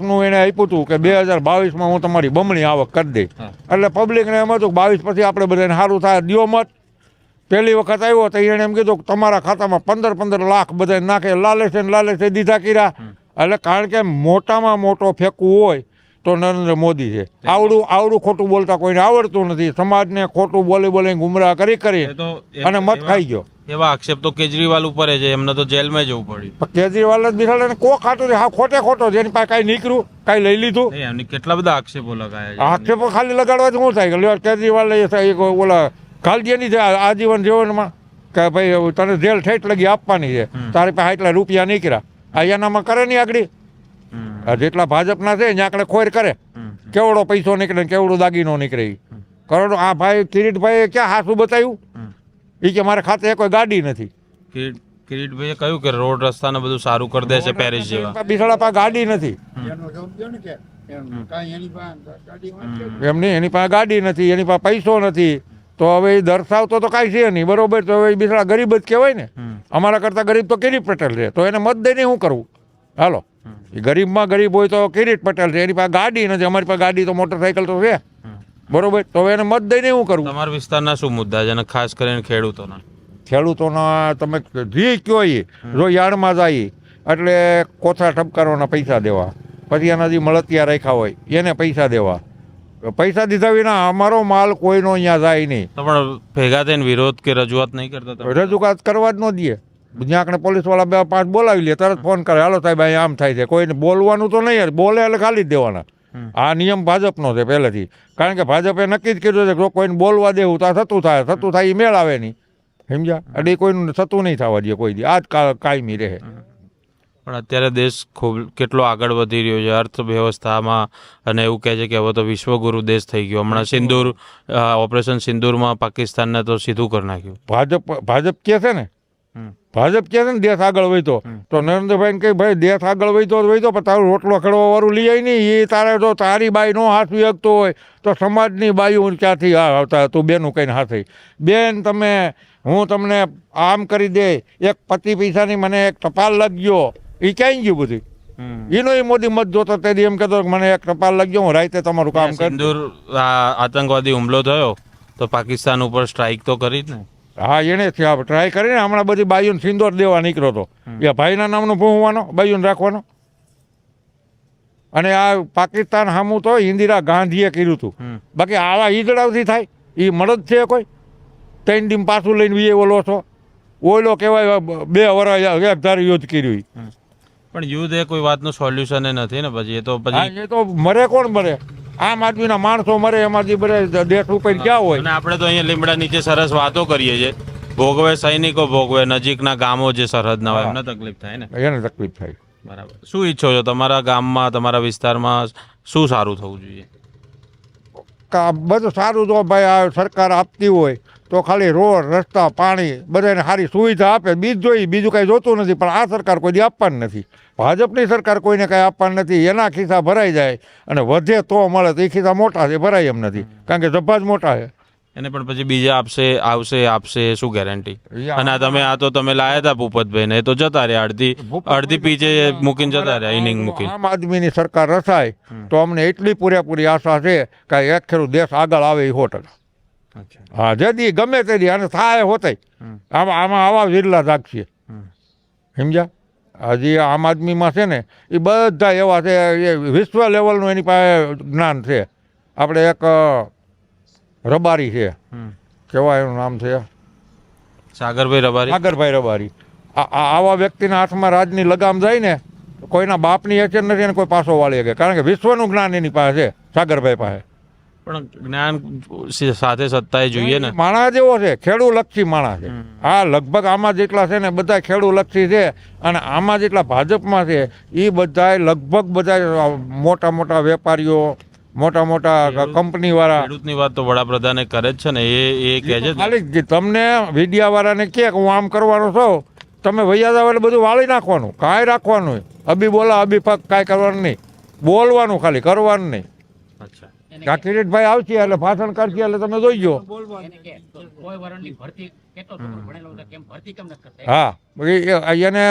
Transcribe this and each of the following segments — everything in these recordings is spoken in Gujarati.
નું એને આપ્યું હતું કે બે હજાર બાવીસમાં હું તમારી બમણી આવક કરી દઈ. એટલે પબ્લિકને એમ હતું કે બાવીસ પછી આપણે બધાને સારું થાય દિયો મત. પહેલી વખત આવ્યો તો એણે એમ કીધું કે તમારા ખાતામાં પંદર પંદર લાખ બધાને નાખે લાલચે ને લાલચે દીધા કર્યા. એટલે કારણ કે મોટામાં મોટો ફેંકવું હોય તો નરેન્દ્ર મોદી છે. આવડું આવડું ખોટું બોલતા કોઈને આવડતું નથી. સમાજને ખોટું બોલી બોલી ગુમરાહ કરી કરી અને મત ખાઈ ગયો. એવા આક્ષેપ તો કેજરીવાલ ઉપર છે એમને તો જેલમાં જવું પડ્યું. કેજરીવાલ જ બિચારાને કો ખાતું હા ખોટે ખોટો જેની પાસે કાંઈ નીકળ્યું કાંઈ લઈ લીધું. એમની કેટલા બધા આક્ષેપો લગાયા આક્ષેપો ખાલી લગાડવાથી શું થાય? કેજરીવાલ ઓલા ખાલજીની છે આજીવન જીવનમાં કે ભાઈ તને જેલ ઠેઠ લગી આપવાની છે. તારી પાસે એટલા રૂપિયા નીકળ્યા. આ એનામાં કરે નહીં આગળ. જેટલા ભાજપના છે ત્યાં ખોર કરે. કેવડો પૈસો નીકળે કેવડો દાગીનો નીકળે. કરોડો આ ભાઈ કિરીટભાઈએ ક્યાં હાસું બતાવ્યું? એ કે મારા ખાતે કોઈ ગાડી નથી. કિરીટભાઈએ કહ્યું કે રોડ રસ્તાને બધું સારું કરી દેશે પેરિસ જેવા. બિસાડા પાસે ગાડી નથી. એનો જવાબ દ્યો ને કે એમ એની પાસે ગાડી નહીં એની પાસે ગાડી નથી એની પાસે પૈસો નથી. તો હવે એ દર્શાવતો તો કાંઈ છે નહીં બરોબર? તો હવે બિસડા ગરીબ જ કહેવાય ને. અમારા કરતાં ગરીબ તો કિરીટ પટેલ છે. તો એને મત દઈને શું કરવું હાલો. ગરીબમાં ગરીબ હોય તો કિરીટ પટેલ છે. એની પાસે ગાડી નથી. અમારી પાસે ગાડી તો મોટરસાઇકલ તો છે. બરોબર? તો એને મત દઈને શું કરવું તમારા વિસ્તારના શું મુદ્દા છે? અને ખાસ કરીને ખેડૂતોના. ખેડૂતોના તમે જે કયો એ જો યાર્ડમાં જાય એટલે કોથા ઠપકારવાના પૈસા દેવા. પછી એના જે મળતિયા રાખ્યા હોય એને પૈસા દેવા. પૈસા દીધા વિના અમારો માલ કોઈનો અહીંયા જાય નહીં. પણ ભેગા થઈને વિરોધ કે રજૂઆત નહીં કરતા રજૂઆત કરવા જ ન દે આપણે પોલીસવાળા બે પાંચ બોલાવી લે તરત ફોન કરે હાલો સાહેબ અહીંયા આમ થાય છે. કોઈને બોલવાનું તો નહીં બોલે એટલે ખાલી જ દેવાના. આ નિયમ ભાજપનો છે પહેલેથી. કારણ કે ભાજપે નક્કી જ કીધું છે કે કોઈને બોલવા દેવું તો થતું થાય થતું થાય એ મેળ આવે નહીં. સમજ્યા? એટલે એ કોઈનું થતું નહીં થવા દે કોઈ દી. આ જ કાયમી રહે. પણ અત્યારે દેશ ખૂબ કેટલો આગળ વધી રહ્યો છે અર્થવ્યવસ્થામાં અને એવું કહે છે કે હવે તો વિશ્વગુરુ દેશ થઈ ગયો. હમણાં સિંદૂર ઓપરેશન સિંદૂરમાં પાકિસ્તાનને તો સીધું કરી નાખ્યું. ભાજપ ભાજપ કે છે ને. ભાજપ કે છે ને દેશ આગળ વધ્યો. તો નરેન્દ્રભાઈ કહે ભાઈ દેશ આગળ વધ્યો તો વધ્યો પણ તારું રોટલો ખેડવા વાળું લઈ આવી નહીં એ તારે જો તારી બાઈ નો હાથ શકતો હોય તો સમાજની બાઈઓ ક્યાંથી આવતા? તું બેનું કહીને હાથે. બેન તમે હું તમને આમ કરી દે એક પતિ પૈસાની મને એક ટપાલ લગ્યો. એ ક્યાંય ગયું બધું? એનો એ મોદી મત જોતો તે એમ કહેતો મને એક ટપાલ લગ્યો હું રાતે તમારું કામ કરી આતંકવાદી હુમલો થયો તો પાકિસ્તાન ઉપર સ્ટ્રાઇક તો કરી જ ને. હા એને ટ્રાય કરીને હમણાં બધી બાઈઓને સિંદોર દેવા નીકળ્યો હતો. એ ભાઈના નામનો ભૂંવાનો બાઈઓને રાખવાનો. અને આ પાકિસ્તાન સામું તો ઇન્દિરા ગાંધીએ કર્યું હતું. બાકી આવા ઈદડાવથી થાય એ મદદ છે કોઈ? ત્રણ ડીમ પાછું લઈને બી ઓલો છો. ઓલો કહેવાય બે વર્ષ એક ધારી યુદ્ધ કર્યું પણ યુદ્ધ એ કોઈ વાતનું સોલ્યુશન નથી ને પછી એ તો પછી એ તો મરે કોણ મરે? આમ આદમીના માણસો મરે એમાંથી બધા દેશ ઉપર ક્યાં હોય? અને આપણે તો અહીંયા લીમડા નીચે સરસ વાતો કરીએ છીએ. ભોગવે સૈનિકો ભોગવે નજીકના ગામો જે સરહદના હોય એમને તકલીફ થાય ને? એને તકલીફ થાય. બરાબર. શું ઈચ્છો છો તમારા ગામમાં તમારા વિસ્તારમાં શું સારું થવું જોઈએ? કા બધું સારું તો ભાઈ આ સરકાર આપતી હોય. તો ખાલી રોડ રસ્તા પાણી બધાને સારી સુવિધા આપે. બીજ જોઈ બીજું કાંઈ જોતું નથી પણ આ સરકાર કોઈ આપવાની નથી. ભાજપની સરકાર કોઈને કાંઈ આપવાની નથી એના ખિસ્સા ભરાઈ જાય. અને વધે તો મળે તો એ ખિસ્સા મોટા છે ભરાય એમ નથી. કારણ કે જબ્બા જ મોટા છે. એને પણ પછી બીજા આપશે આવશે આપશે શું ગેરંટી અને આ તમે આ તો તમે લાયા હતા ભૂપતભાઈ ને તો જતા રહ્યા અડધી અડધી પીચે મૂકીને જતા રહ્યા ઇનિંગ મૂકી આમ આદમીની સરકાર રસાય તો અમને એટલી પૂરેપૂરી આશા છે કે એક ખેડૂત દેશ આગળ આવે એ સો ટકા હા જેથી ગમે તેથી અને થાય હોતે હમ. આમાં આમાં આવા વિરલા રાખશે. સમજ્યા? હજી આમ આદમીમાં છે ને એ બધા એવા છે એ વિશ્વ લેવલનું એની પાસે જ્ઞાન છે. આપણે એક રબારી છે. કેવા એનું નામ છે? સાગરભાઈ રબારી. સાગરભાઈ રબારી. આવા વ્યક્તિના હાથમાં રાજની લગામ જાય ને કોઈના બાપની હેચર નથી અને કોઈ પાછો વાળી શકે. કારણ કે વિશ્વનું જ્ઞાન એની પાસે છે સાગરભાઈ પાસે. પણ જ્ઞાન સાથે સત્તાએ જોઈએ ને. માણા જેવો છે ખેડૂલક્ષી માણા છે. આ લગભગ આમાં જેટલા છે ને બધા ખેડૂલક્ષી છે અને આમાં જેટલા ભાજપમાં છે એ બધા લગભગ બધા મોટા મોટા વેપારીઓ મોટા મોટા કંપની વાળા ખેડૂતની વાત તો વડાપ્રધાને કરે જ છે ને એ એ કહે છે ખાલી તમને મીડિયા વાળાને કે હું આમ કરવાનો છું તમે વૈયા જાવ એટલે બધું વાળી નાખવાનું કાંઈ રાખવાનું અભી બોલા અભી ફક કાંઈ કરવાનું નહીં. બોલવાનું ખાલી કરવાનું નહીં. અચ્છા. આ કિરીટભાઈ આવશે એટલે ભાષણ કરશે એટલે તમે નથી કરતા? હા એને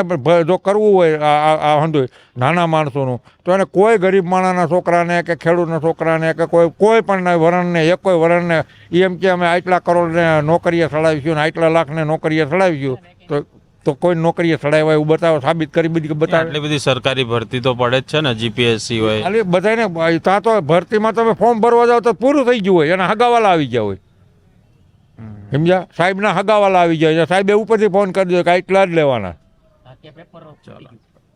જો કરવું હોય આ- હંધુય નાના માણસોનું તો એને કોઈ ગરીબ માણસના છોકરાને કે ખેડૂતના છોકરાને કે કોઈ કોઈ પણ વરણને એક કોઈ વરણને એમ કે અમે આટલા કરોડને નોકરીએ ચડાવીશું ને આટલા લાખને નોકરીએ ચડાવીશું તો તો કોઈ નોકરીએ ચડાવ્યા એવું બતાવો સાબિત કરી બધી બતાવે. એટલી બધી સરકારી ભરતી તો પડે જ છે ને જીપીએસસી હોય. એટલે બધાને ત્યાં તો ભરતીમાં તમે ફોર્મ ભરવા જાઓ તો પૂરું થઈ ગયું હોય એના હગાવાલા આવી ગયા હોય. સમજ્યા? સાહેબના હગાવાલા આવી જાય સાહેબ સાહેબે ઉપરથી ફોન કરી દો કે આટલા જ લેવાના.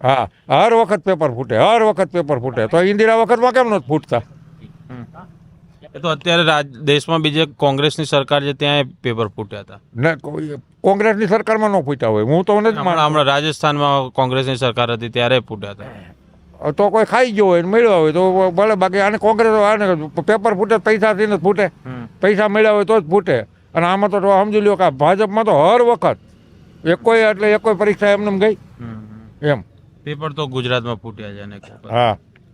હા હર વખત પેપર ફૂટે હર વખત પેપર ફૂટે. તો ઇન્દિરા વખતમાં કેમ નથી ફૂટતા? એ તો અત્યારે રાજ દેશમાં બીજે કોંગ્રેસની સરકાર છે ત્યાં પેપર ફૂટ્યા હતા. ને કોઈ- કોંગ્રેસની સરકારમાં ન ફૂટ્યા હોય. હું તો નથી હમણાં રાજસ્થાનમાં કોંગ્રેસની સરકાર હતી ત્યારે ફૂટ્યા હતા. તો કોઈ ખાઈ ગયો હોય ને મળ્યો હોય તો ભલે બાકી આને કોંગ્રેસ આને પેપર ફૂટે પૈસાથી ને ફૂટે. પૈસા મળ્યા હોય તો જ ફૂટે. અને આમાં તો સમજી લ્યો કે ભાજપમાં તો હર વખત એકોય એટલે એકોય પરીક્ષા એમને એમ ગઈ એમ. પેપર તો ગુજરાતમાં ફૂટ્યા છે. હા.